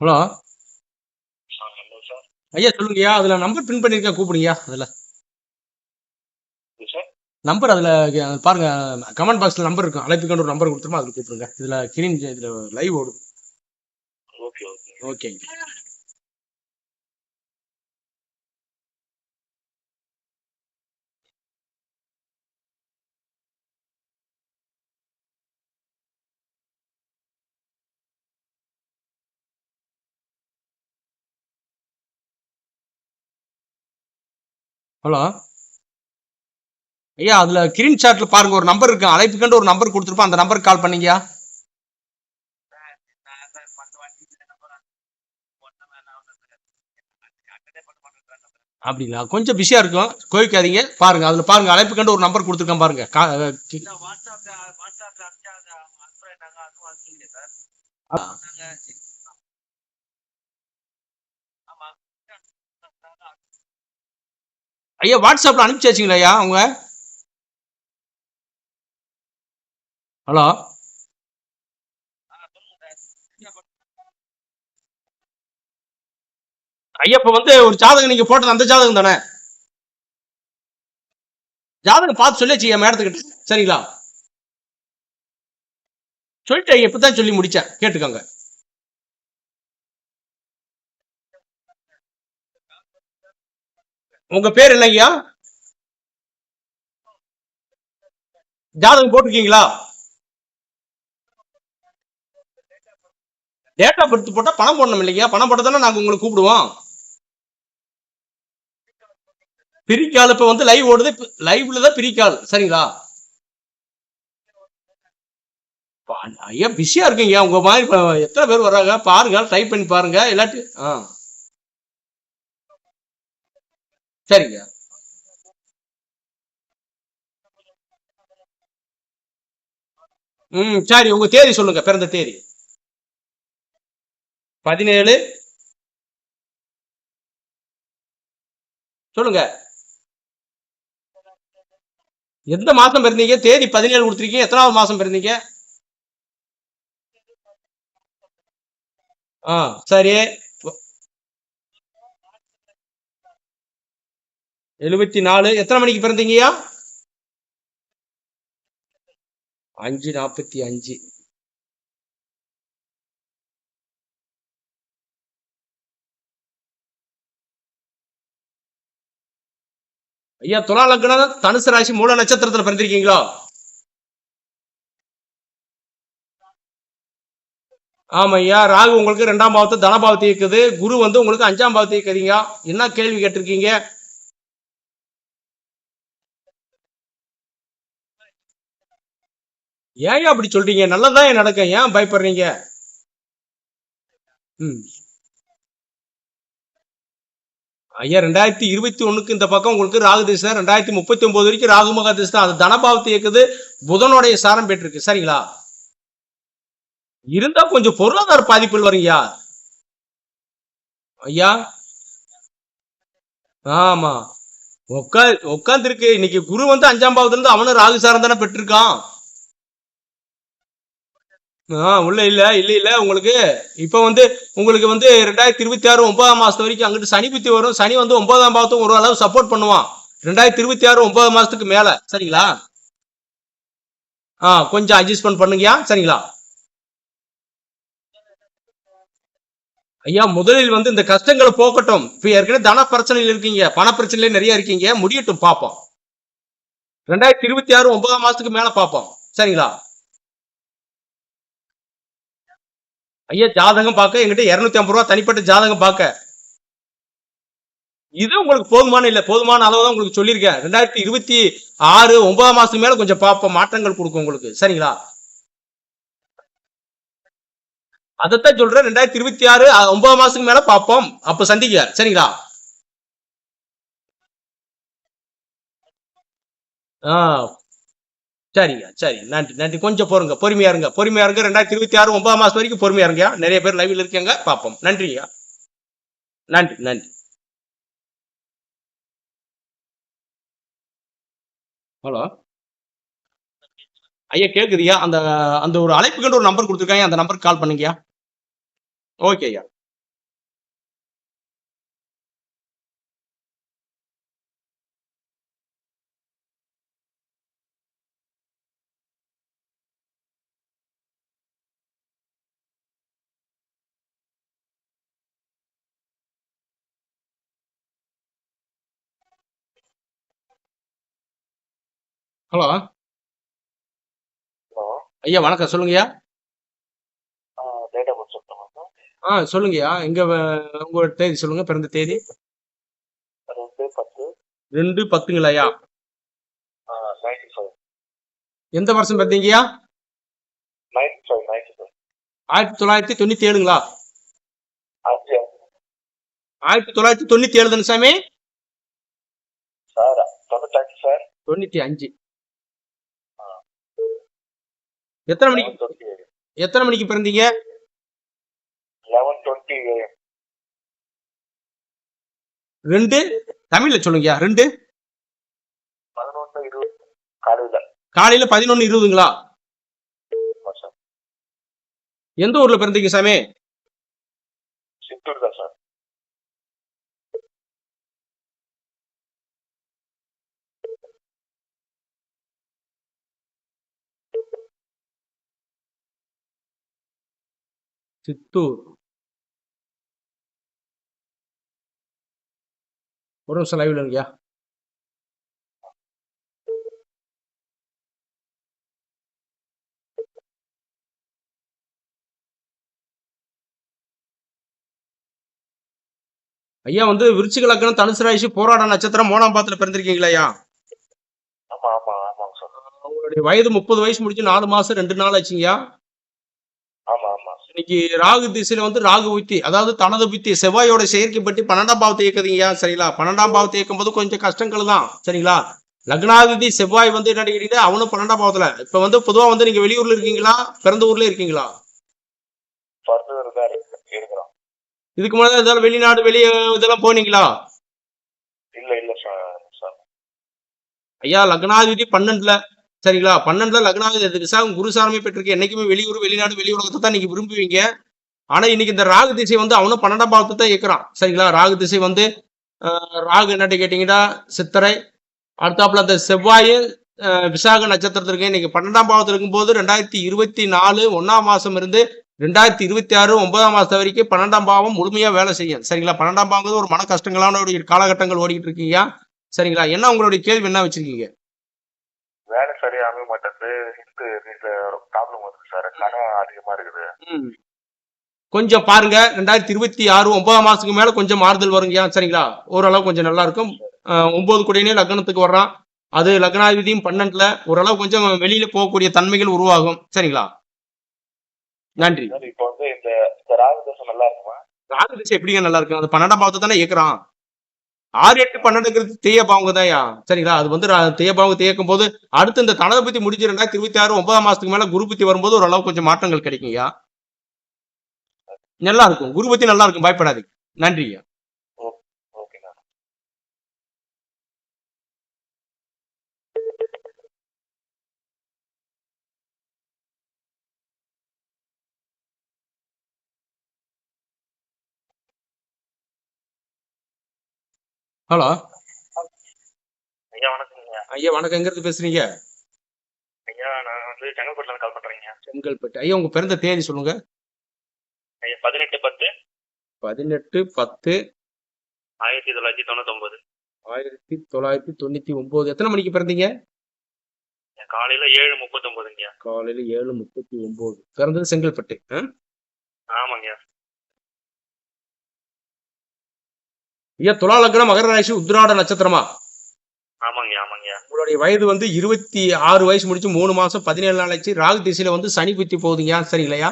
Hello? ஐயா சொல்லுங்கய்யா. அதில் நம்பர் பின் பண்ணியிருக்கேன் கூப்பிடுங்கய்யா அதில். நம்பர் அதில் பாருங்க கமெண்ட் பாக்ஸில் நம்பர் இருக்கும். அழைப்புக்கான ஒரு நம்பர் கொடுத்துருமா அதில் கூப்பிடுங்க. இதில் கிரீன் இதில் லைவ் ஓடும். ஓகே ஓகே ஹலோ ஐயா அதுல கிரீன் சாட்ல பாருங்க ஒரு நம்பர் இருக்கு. அழைப்புக்கண்டு ஒரு நம்பர் கொடுத்துருப்போம். அந்த நம்பருக்கு கால் பண்ணீங்கயா அப்படிங்களா? கொஞ்சம் பிஸியா இருக்கும். கோவிக்காதீங்க. பாருங்க அதுல பாருங்க அழைப்புக்கண்டு ஒரு நம்பர் கொடுத்துருக்கேன் பாருங்க. ஐயா வாட்ஸ்அப்பில் அனுப்பிச்சாச்சுங்களா ஐயா அவங்க. ஹலோ. ஐயா இப்போ வந்து ஒரு ஜாதகம் நீங்கள் போட்டது அந்த ஜாதகம் தானே? ஜாதகம் பார்த்து சொல்லியாச்சு என் மேடத்துக்கிட்ட. சரிங்களா? சொல்லிட்டேன் இப்பதான் சொல்லி முடித்தேன் கேட்டுக்கோங்க. உங்க பேர் என்னங்கய்யா ஜாதகம் போட்டிருக்கீங்களா? டேட் ஆஃப் பர்த் போட்டா பணம் போடணும் இல்லையா? பணம் போட்டால் தானே நாங்க உங்களை கூப்பிடுவோம். பிரிக்கால் இப்ப வந்து லைவ் ஓடுது. லைவ்ல தான் பிரிக்கால். சரிங்களா? ஐயா பிஸியா இருக்கீங்க உங்க மாதிரி எத்தனை பேர் வர்றாங்க? பாருங்க ட்ரை பண்ணி பாருங்க. இல்லாட்டி ஆ. சரிங்க. ம் சரி உங்க தேதி சொல்லுங்க பிறந்த தேதி. பதினேழு. சொல்லுங்க. எந்த மாசம் பிறந்தீங்க? தேதி பதினேழு கொடுத்துருக்கீங்க. எத்தனாவது மாசம் பிறந்தீங்க? ஆ சரி. எழுபத்தி நாலு எத்தனை மணிக்கு பிறந்தீங்கய்யா? அஞ்சு நாற்பத்தி அஞ்சு. ஐயா துலா லக்னம் தனுசு ராசி மூல நட்சத்திரத்துல பிறந்திருக்கீங்களா? ஆமா ஐயா ராகு உங்களுக்கு ரெண்டாம் பாவத்தை தனபாவத்தை இருக்குது குரு வந்து உங்களுக்கு அஞ்சாம் பாவத்தை இருக்குதுங்க என்ன கேள்வி கேட்டிருக்கீங்க? ஏன் அப்படி சொல்றீங்க? நல்லதான் ஏன் நடக்கும்? ஏன் பயப்படுறீங்க? ம். ஐயா ரெண்டாயிரத்தி இருபத்தி ஒண்ணுக்கு இந்த பக்கம் உங்களுக்கு ராகு திசை ரெண்டாயிரத்தி முப்பத்தி ஒன்பது வரைக்கும் ராகு மகா திசை தான். அது தனபாவத்தை இயக்குது. புதனுடைய சாரம் பெற்றிருக்கு. சரிங்களா? இருந்தா கொஞ்சம் பொருளாதார பாதிப்பில் வரீங்கயா ஐயா. ஆமா. உட்கா உட்காந்துருக்கு இன்னைக்கு குரு வந்து அஞ்சாம் பாவத்துல இருந்து அவனும் ராகு சாரம் தானே பெற்றிருக்கான். உள்ள இல்ல இல்ல இல்ல உங்களுக்கு. இப்ப வந்து உங்களுக்கு வந்து ரெண்டாயிரத்தி இருபத்தி ஆறு ஒன்பதாம் மாசத்து வரைக்கும் அங்கிட்டு சனி புத்தி வரும். சனி வந்து ஒன்பதாம் பாவத்துக்கு ஒரு அளவு சப்போர்ட் பண்ணுவான். ரெண்டாயிரத்தி இருபத்தி ஆறு ஒன்பதாம் மாசத்துக்கு மேல. சரிங்களா? ஆ கொஞ்சம் அட்ஜஸ்ட்மெண்ட் பண்ணுங்கயா சரிங்களா? ஐயா முதலில் வந்து இந்த கஷ்டங்களை போக்கட்டும். இப்ப ஏற்கனவே தன பிரச்சனையில் இருக்கீங்க. பண பிரச்சனையில நிறைய இருக்கீங்க. முடியட்டும் பார்ப்போம் ரெண்டாயிரத்தி இருபத்தி ஆறு ஒன்பதாம் மாசத்துக்கு மேல பார்ப்போம் சரிங்களா? ஐயா ஜாதகம் பார்க்க எங்கிட்ட இருநூத்தி ஐம்பது ரூபா தனிப்பட்ட ஜாதகம் பார்க்க. இது உங்களுக்கு போதுமான இல்லை போதுமான அளவு தான் உங்களுக்கு சொல்லியிருக்கேன். ரெண்டாயிரத்தி இருபத்தி ஆறு ஒன்பதாம் மாசத்துக்கு மேல கொஞ்சம் பார்ப்போம் மாற்றங்கள் கொடுக்கும் உங்களுக்கு. சரிங்களா? அதைத்தான் சொல்றேன். ரெண்டாயிரத்தி இருபத்தி ஆறு ஒன்பதாம் மாசத்துக்கு மேல பார்ப்போம். அப்ப சந்திக்க சரிங்களா? ஆ சரிங்க சரி. நன்றி நன்றி. கொஞ்சம் பொறுங்க. பொறுமையா இருங்க. பொறுமையா இருங்க. ரெண்டாயிரத்தி இருபத்தி ஆறு ஒன்பதாம் மாசம் வரைக்கும் பொறுமையா இருங்க நிறைய பேர் லைவ்ல இருக்கீங்க. பார்ப்போம். நன்றிங்க நன்றி நன்றி. ஹலோ. ஐயா கேக்குதுயா அந்த அந்த ஒரு அழைப்புக்கிட்ட ஒரு நம்பர் கொடுத்துருக்காங்க அந்த நம்பருக்கு கால் பண்ணுங்கய்யா ஓகே ஹலோ. ஹலோ. ஐயா வணக்கம். சொல்லுங்கய்யா. டேட்டா சார் ஆ சொல்லுங்கய்யா. எங்க வ- உங்க தேதி சொல்லுங்க பிறந்த தேதி. ரெண்டு பத்து. ரெண்டு பத்துங்களாய்யா? நைன்டி ஃபைவ் எந்த வருஷம் பிறந்தீங்கய்யா? நைன்டி ஃபைவ் நைன்டி ஃபைவ் ஆயிரத்தி தொள்ளாயிரத்தி தொண்ணூத்தி ஏழுங்களா அஞ்சு. ஆயிரத்தி தொள்ளாயிரத்தி தொண்ணூத்தி ஏழு தானே சாமி? சார் தொண்ணூத்தஞ்சு சார். தொண்ணூத்தி அஞ்சு. எத்தனை மணிக்கு எத்தனை மணிக்கு பிறந்தீங்க? ரெண்டு? தமிழ்ல சொல்லுங்கய்யா ரெண்டு? காலையில். பதினொன்னு இருபதுங்களா? எந்த ஊர்ல பிறந்தீங்க சாமி? சித்தூர் தான் சார் சித்தூர். ஒரு நிமிஷம் லைவ்ல இருங்கய்யா ஐயா வந்து விருச்சிக லக்னம் தனுசு ராசி போராட நட்சத்திரம் மூணாம் பாத்துல பிறந்திருக்கீங்களா ஐயா? உங்களுடைய வயது முப்பது வயசு முடிச்சு நாலு மாசம் ரெண்டு நாள் ஆச்சுங்கய்யா இன்னைக்கு ராகு திசையில வந்து ராகு புத்தி அதாவது தனது புத்தி செவ்வாயோட செயற்கை பற்றி பன்னெண்டாம் பாவத்தை இயக்குதுங்கய்யா சரிங்களா? பன்னெண்டாம் பாவத்தை இயக்கும் போது கொஞ்சம் கஷ்டங்கள் தான் சரிங்களா? லக்னாதிபதி செவ்வாய் வந்து என்ன கேட்டீங்கன்னா அவனும் பன்னெண்டாம் பாவத்துல. இப்ப வந்து பொதுவா வந்து நீங்க வெளியூர்ல இருக்கீங்களா? பிறந்த ஊர்ல இருக்கீங்களா? இதுக்கு முன்னாடி இதெல்லாம் வெளிநாடு வெளியே இதெல்லாம் போனீங்களா? இல்ல இல்ல ஐயா லக்னாதிபதி பன்னெண்டுல சரிங்களா? பன்னெண்டுல லக்னாவது விசாகம் குருசாரமே பெற்றிருக்கு என்னைக்குமே வெளியூர் வெளிநாடு வெளியுலகத்தை தான் நீங்க விரும்புவீங்க. ஆனா இன்னைக்கு இந்த ராகு திசை வந்து அவனும் பன்னெண்டாம் பாவத்தை தான் இயக்குறான். சரிங்களா? ராகு திசை வந்து ராகு என்னட்டு கேட்டீங்கன்னா சித்தரை. அடுத்தாப்புல அந்த செவ்வாய் விசாக நட்சத்திரத்திற்கு இன்னைக்கு பன்னெண்டாம் பாவத்தில் இருக்கும்போது ரெண்டாயிரத்தி இருபத்தி நாலு ஒன்னாம் மாசம் இருந்து ரெண்டாயிரத்தி இருபத்தி ஆறு ஒன்பதாம் மாசம் வரைக்கும் பன்னெண்டாம் பாவம் முழுமையா வேலை செய்யும். சரிங்களா? பன்னெண்டாம் பாவங்கிறது ஒரு மன கஷ்டங்களான ஒரு காலகட்டங்கள் ஓடிக்கிட்டு இருக்கீங்க. சரிங்களா? என்ன உங்களுடைய கேள்வி? என்ன வச்சிருக்கீங்க? வேலை சரியா அமைய மாட்டேங்குது. ஹெல்த் ப்ராப்ளம் வருது சார். கடன் அதிகமா இருக்குது. கொஞ்சம் பாருங்க. ரெண்டாயிரத்தி இருபத்தி ஆறு ஒன்பதாம் மாசத்துக்கு மேல கொஞ்சம் மாறுதல் வருங்கய்யா சரிங்களா? ஓரளவு கொஞ்சம் நல்லா இருக்கும். ஒன்பது கோடினே லக்னத்துக்கு வர்றான். அது லக்னாதிபதியும் பன்னெண்டுல ஓரளவு கொஞ்சம் வெளியில போகக்கூடிய தன்மைகள் உருவாகும். சரிங்களா? நன்றி. இப்போ வந்து இந்த ராகு தோசம் நல்லா இருக்குமா? ராகு திசை எப்படிங்க நல்லா இருக்கும்? அது பன்னெண்டாம் பாவத்தை தானே இயக்குறான். ஆறு எட்டு பன்னெண்டுங்கிறது தேய பாவங்க தான்யா சரிங்களா? அது வந்து ரா- தேய பாவத்தை போது அடுத்து இந்த தனபதி முடிஞ்சு ரெண்டாயிரத்தி இருபத்தி ஆறு ஒன்பதாம் மாசத்துக்கு மேல குருபத்தி வரும்போது ஓரளவு கொஞ்சம் மாற்றங்கள் கிடைக்குங்கய்யா நல்லா இருக்கும் குரு பத்தி நல்லா இருக்கும் பயப்படாதீங்க. நன்றியா ஹலோ. ஐயா வணக்கங்க ஐயா வணக்கம். எங்க இருந்து பேசுறீங்க? ஐயா நான் வந்து செங்கல்பட்டுல இருந்து கால் பண்றேங்க. செங்கல்பட்டு. ஐயா உங்க பிறந்த தேதி சொல்லுங்க. ஐயா பதினெட்டு பத்து. பதினெட்டு பத்து. ஆயிரத்தி தொள்ளாயிரத்தி தொண்ணூத்தொன்பது ஆயிரத்தி தொள்ளாயிரத்தி தொண்ணூத்தி ஒன்பது எத்தனை மணிக்கு பிறந்தீங்க? காலையில ஏழு முப்பத்தொன்பதுங்க காலையில ஏழு முப்பத்தி ஒன்பது பிறந்தது செங்கல்பட்டு? ஆமாங்க. ஐயா துலா லக்னம் மகர ராசி உத்ராட நட்சத்திரமா? ஆமாங்க ஆமாங்க. உங்களுடைய வயது வந்து இருபத்தி ஆறு வயசு முடிச்சு மூணு மாசம் பதினேழு நாள் ஆச்சு. ராகு திசையில வந்து சனி புத்தி போகுதுங்க. சரிங்களையா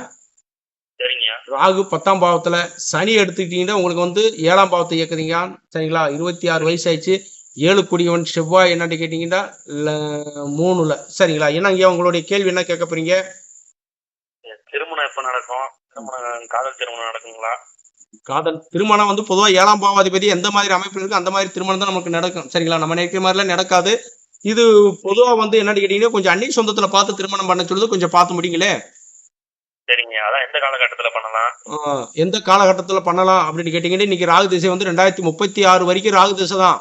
சரிங்க. ராகு பத்தாம் பாவத்துல சனி எடுத்துக்கிட்டீங்கன்னா உங்களுக்கு வந்து ஏழாம் பாவத்தை இயக்குதுங்க. சரிங்களா? இருபத்தி ஆறு வயசு ஆயிடுச்சு. ஏழு குடியவன் செவ்வாய் என்னன்னு கேட்டீங்கன்னா மூணுல. சரிங்களா? என்ன ஐயா உங்களுடைய கேள்வி என்ன கேட்க போறீங்க? திருமணம் எப்ப நடக்கும்? திருமணம் காதல் திருமணம் நடக்குங்களா? காதல். திருமணம் வந்து பொதுவா ஏழாம் பாவாதிபதி எந்த மாதிரி அமைப்பில் இருக்கு அந்த மாதிரி திருமணம் தான் நமக்கு நடக்கும். சரிங்களா? நம்ம நினைக்கிற மாதிரிலாம் நடக்காது. இது பொதுவா வந்து என்னன்னு கேட்டீங்கன்னா கொஞ்சம் அந்நிய சொந்தத்துல பார்த்து திருமணம் பண்ண சொல்லுது கொஞ்சம் பார்த்து முடியுங்களே. சரிங்க. அதான் எந்த காலகட்டத்துல பண்ணலாம்? எந்த காலகட்டத்துல பண்ணலாம் அப்படின்னு கேட்டீங்கன்னா இன்னைக்கு ராகு திசை வந்து ரெண்டாயிரத்தி முப்பத்தி ஆறு வரைக்கும் ராகு திசை தான்.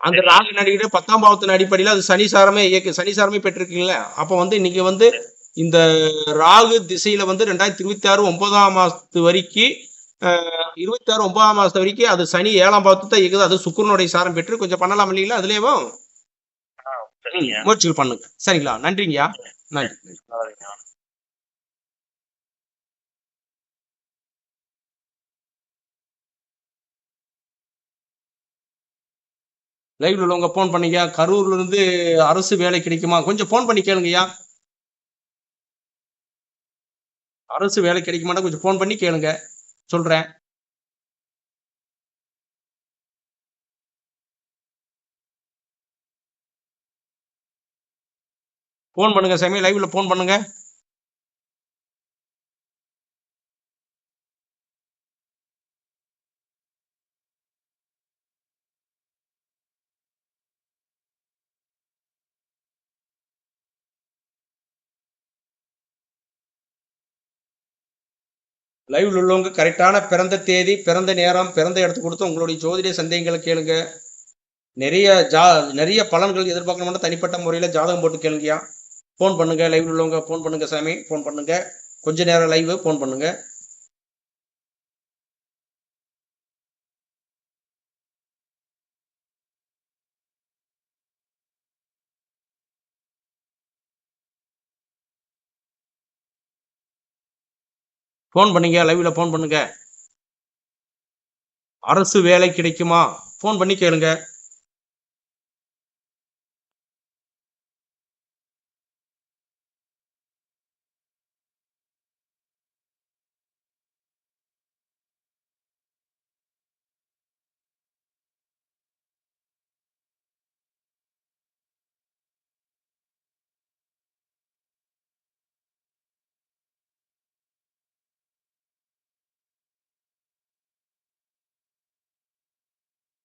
அந்த ராகு நடிகை பத்தாம் பாவத்தின் அடிப்படையில் அது சனிசாரமே இயக்கு சனிசாரமே பெற்றிருக்கீங்களே. அப்போ வந்து இன்னைக்கு வந்து இந்த ராகு திசையில வந்து ரெண்டாயிரத்தி இருபத்தி ஆறு ஒன்பதாம் மாசத்து வரைக்கும் இருபத்தி ஆறு ஒன்பதாம் மாசத்து வரைக்கும் அது சனி ஏழாம் பாவத்தை தான் இயக்குது. அது சுக்குரனுடைய சாரம் பெற்று கொஞ்சம் பண்ணலாம் இல்லைங்களா? அதுலேயும் முயற்சிகள் பண்ணுங்க. சரிங்களா? நன்றிங்கய்யா நன்றி. லைவ்ல உள்ளவங்க ஃபோன் பண்ணீங்க. கரூர்ல இருந்து அரசு வேலை கிடைக்குமா? கொஞ்சம் ஃபோன் பண்ணி கேளுங்கய்யா. அரசு வேலை கிடைக்குமான்னு கொஞ்சம் ஃபோன் பண்ணி கேளுங்க. சொல்றேன். ஃபோன் பண்ணுங்க சாமி. லைவ்ல ஃபோன் பண்ணுங்க. லைவ்ல உள்ளவங்க கரெக்டான பிறந்த தேதி பிறந்த நேரம் பிறந்த இடத்து கொடுத்து உங்களுடைய ஜோதிட சந்தேகங்களை கேளுங்க. நிறைய ஜா நிறைய பலன்கள் எதிர்பார்க்கணும்னா தனிப்பட்ட முறையில் ஜாதகம் போட்டு கேளுங்கயா ஃபோன் பண்ணுங்கள் லைவில் உள்ளவங்க ஃபோன் பண்ணுங்கள் சாமி ஃபோன் பண்ணுங்கள் கொஞ்ச நேரம் லைவ் ஃபோன் பண்ணுங்கள் ஃபோன் பண்ணுங்க லைவ்ல ஃபோன் பண்ணுங்க. அரசு வேலை கிடைக்குமா? ஃபோன் பண்ணி கேளுங்க.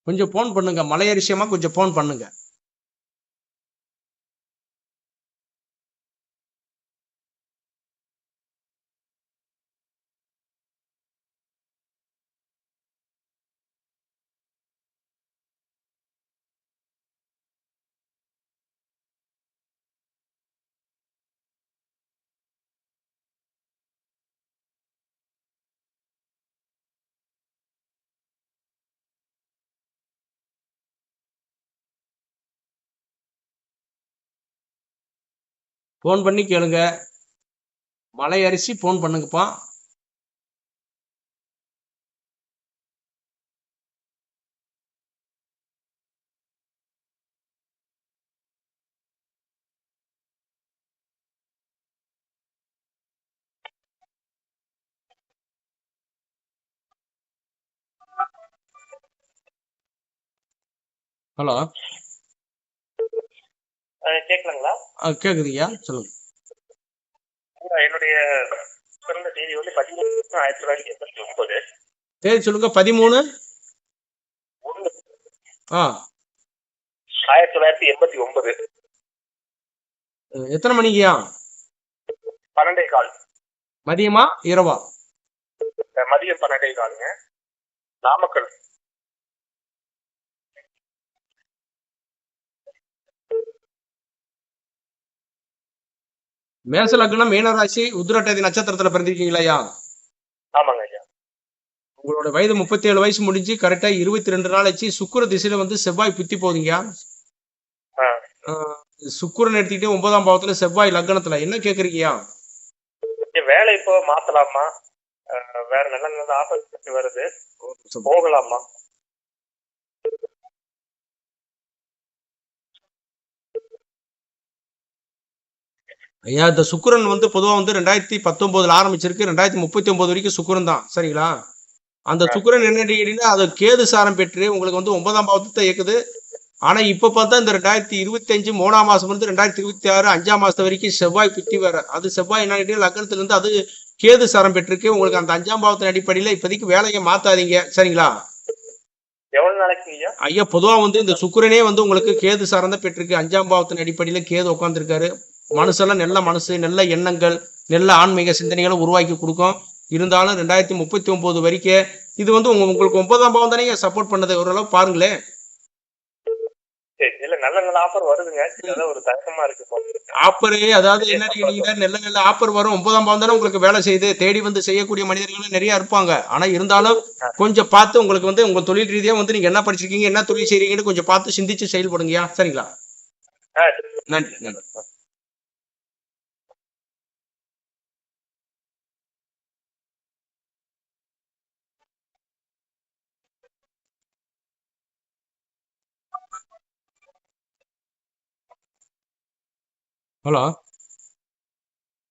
கொஞ்சம் ஃபோன் பண்ணுங்க. மலையரிசியமாக கொஞ்சம் ஃபோன் பண்ணுங்க. ஃபோன் பண்ணி கேளுங்க. மலை அரிசி ஃபோன் பண்ணுங்கப்பா. ஹலோ கேட்கலாங்களா கேக்குதுங்கய்யா. சொல்லுங்க. என்னுடைய பிறந்த தேதி வந்து பதிமூணு ஆயிரத்தி தொள்ளாயிரத்தி எண்பத்தி ஒன்பது தேதி சொல்லுங்க பதிமூணு? ஆ. ஆயிரத்தி தொள்ளாயிரத்தி எண்பத்தி ஒன்பது எத்தனை மணிக்குயா பன்னெண்டே கால். மதியமா? இரவா? மதியம் பன்னெண்டே காலுங்க. நாமக்கல். மேச லக்னம் மீனராசி உத்திரட்டாதி நட்சத்திரத்துல பிறந்திருக்கீங்களாயா? ஆமாங்க ஐயா. உங்களோட வயது முப்பத்தி ஏழு வயசு முடிஞ்சு கரெக்டா இருபத்தி ரெண்டு நாள் ஆச்சு சுக்கிர திசையில வந்து செவ்வாய் புத்தி. ஆஹ் சுக்கிரன் எடுத்துக்கிட்டே ஒன்பதாம் பாவத்துல செவ்வாய் லக்னத்துல. என்ன கேக்குறீங்கயா வேலை இப்போ மாத்தலாமா? வேற நல்ல நல்ல ஆப்பர்ச்சுனிட்டி வருது. போகலாமா? ஐயா இந்த சுக்கிரன் வந்து பொதுவா வந்து ரெண்டாயிரத்தி பத்தொன்பதுல ஆரம்பிச்சிருக்கு. ரெண்டாயிரத்தி முப்பத்தி ஒன்பது வரைக்கும் சுக்கிரன் தான். சரிங்களா? அந்த சுக்கிரன் என்ன கேட்டீங்கன்னா அது கேது சாரம் பெற்று உங்களுக்கு வந்து ஒன்பதாம் பாவத்தை இயக்குது. ஆனா இப்ப பார்த்தா இந்த ரெண்டாயிரத்தி இருபத்தி அஞ்சு மூணாம் மாசம் வந்து ரெண்டாயிரத்தி இருபத்தி ஆறு அஞ்சாம் மாசத்து வரைக்கும் செவ்வாய் புத்தி வேற. அது செவ்வாய் என்ன லக்னத்துல இருந்து அது கேது சாரம் பெற்றிருக்கு. உங்களுக்கு அந்த அஞ்சாம் பாவத்தின் அடிப்படையில இப்போதைக்கு வேலையை மாத்தாதீங்க. சரிங்களா? ஐயா? பொதுவா வந்து இந்த சுக்கிரனே வந்து உங்களுக்கு கேது சார்ந்த பெற்றிருக்கு. அஞ்சாம் பாவத்தின் அடிப்படையில கேது உட்காந்துருக்காரு மனுஷெல்லாம் நல்ல மனசு நல்ல எண்ணங்கள் நல்ல ஆன்மீக சிந்தனைகளை உருவாக்கி கொடுக்கும். இருந்தாலும் ரெண்டாயிரத்தி முப்பத்தி ஒன்பது வரைக்கும் இது வந்து உங்க உங்களுக்கு ஒன்பதாம் பாவம் தானே சப்போர்ட் பண்ணது? ஓரளவு பாருங்களேன். இல்ல நல்ல நல்ல ஆஃபர் வருதுங்க. ஒரு தயக்கமா இருக்கு அதாவது என்ன கேட்டீங்கன்னா நல்ல நல்ல ஆப்பர் வரும். ஒன்பதாம் பாவம் தானே உங்களுக்கு வேலை செய்யுது. தேடி வந்து செய்யக்கூடிய மனிதர்கள் நிறைய இருப்பாங்க. ஆனா இருந்தாலும் கொஞ்சம் பார்த்து உங்களுக்கு வந்து உங்க தொழில் ரீதியா வந்து நீங்க என்ன படிச்சிருக்கீங்க என்ன தொழில் செய்றீங்கன்னு கொஞ்சம் பார்த்து சிந்திச்சு செயல்படுங்கயா சரிங்களா? நன்றி நன்றி. ஹலோ.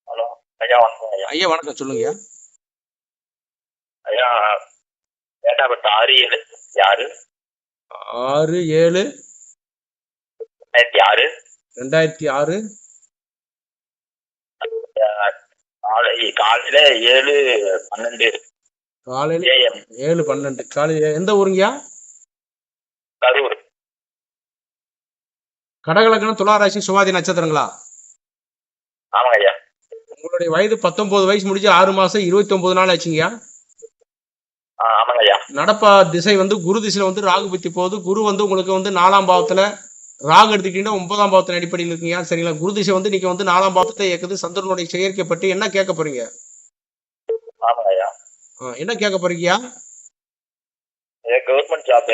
ஹலோ ஐயா வணக்கம் ஐயா. ஐயா வணக்கம் சொல்லுங்கய்யா ஐயா டேட்டா பர்த் ஆறு ஏழு யாரு? ஆறு ஏழு. ரெண்டாயிரத்தி ஆறு. ரெண்டாயிரத்தி ஆறு. காலை காலையில ஏழு பன்னெண்டு. காலையில் ஏழு பன்னெண்டு. காலையில் எந்த ஊருங்கய்யா? கரூர். கடகலக்கணம் துளாராசி சுவாதி நட்சத்திரங்களா? ஆமாங்க ஐயா. உங்களுடைய வயது பத்தொன்பது வயசு முடிஞ்சு ஆறு மாசம் இருபத்தி ஒன்பது நாள் ஆச்சுங்கய்யா? ஆமாங்க ஐயா. நடப்பா திசை வந்து குரு திசையில வந்து ராகு பத்தி போகுது. குரு வந்து உங்களுக்கு வந்து நாலாம் பாவத்துல ராகு எடுத்துக்கிட்டீங்கன்னா ஒன்பதாம் பாவத்தின் அடிப்படையில் இருக்கீங்க சரிங்களா? குரு திசை வந்து நீங்க வந்து நாலாம் பாவத்தை இயக்குது. சந்திரனுடைய செயற்கைப்பட்டு என்ன கேட்க போறீங்க? என்ன கேட்க போறீங்கயா கவர்மெண்ட் ஜாப்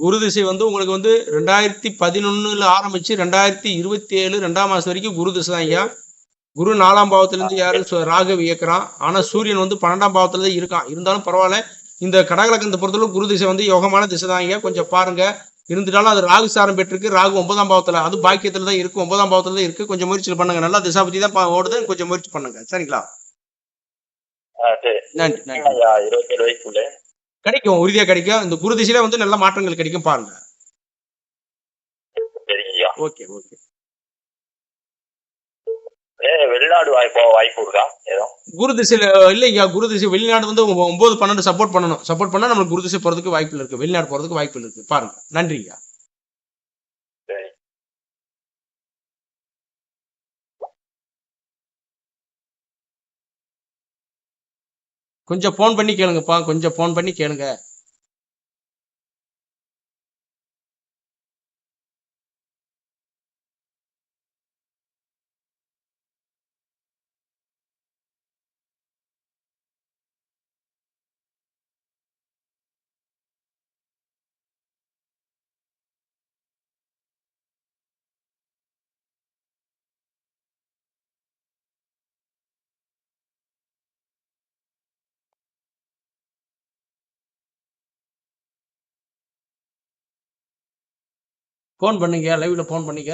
குரு திசை வந்து உங்களுக்கு வந்து ரெண்டாயிரத்தி பதினொன்னுல ஆரம்பிச்சு ரெண்டாயிரத்தி இருபத்தி ஏழு ரெண்டாம் மாசம் வரைக்கும் குரு திசை தான் ஐயா. குரு நாலாம் பாவத்துல இருந்து யாரு ராகு இயக்குறான். ஆனா சூரியன் வந்து பன்னெண்டாம் பாவத்துல தான் இருக்கான். இருந்தாலும் பரவாயில்ல. இந்த கடகலக்கணத்தை பொறுத்தளவு குரு திசை வந்து யோகமான திசை தான் ஐயா. கொஞ்சம் பாருங்க. இருந்துட்டாலும் அது ராகு சாரம் பெற்றிருக்கு. ராகு ஒன்பதாம் பாவத்துல அது பாக்கியத்துல தான் இருக்கு. ஒன்பதாம் பாவத்துல தான் இருக்கு. கொஞ்சம் முயற்சி பண்ணுங்க. நல்லா திசா பத்தி தான் ஓடுது. கொஞ்சம் முயற்சி பண்ணுங்க. சரிங்களா? நன்றி நன்றி. இருபத்தி ஏழு வயசுக்குள்ள. கிடைக்கும் உறுதியா கிடைக்கும். இந்த குரு திசையில வந்து நல்ல மாற்றங்கள் கிடைக்கும் பாருங்க. Okay okay. வெளிநாடு வாய்ப்பு வாய்ப்பு இருக்கா? ஏதோ? குரு திசையில இல்லைங்க குரு திசை வெளிநாடு வந்து ஒன்பது பன்னெண்டு சப்போர்ட் பண்ணணும். சப்போர்ட் பண்ணா நம்மளுக்கு குரு திசை போறதுக்கு வாய்ப்பு இருக்கு. வெளிநாடு போறதுக்கு வாய்ப்பு இருக்கு. பாருங்க. நன்றிங்க சரி கொஞ்சம் ஃபோன் பண்ணி கேளுங்கப்பா கொஞ்சம் ஃபோன் பண்ணி கேளுங்க. ஃபோன் பண்ணுங்க லைவ்ல ஃபோன் பண்ணிக்க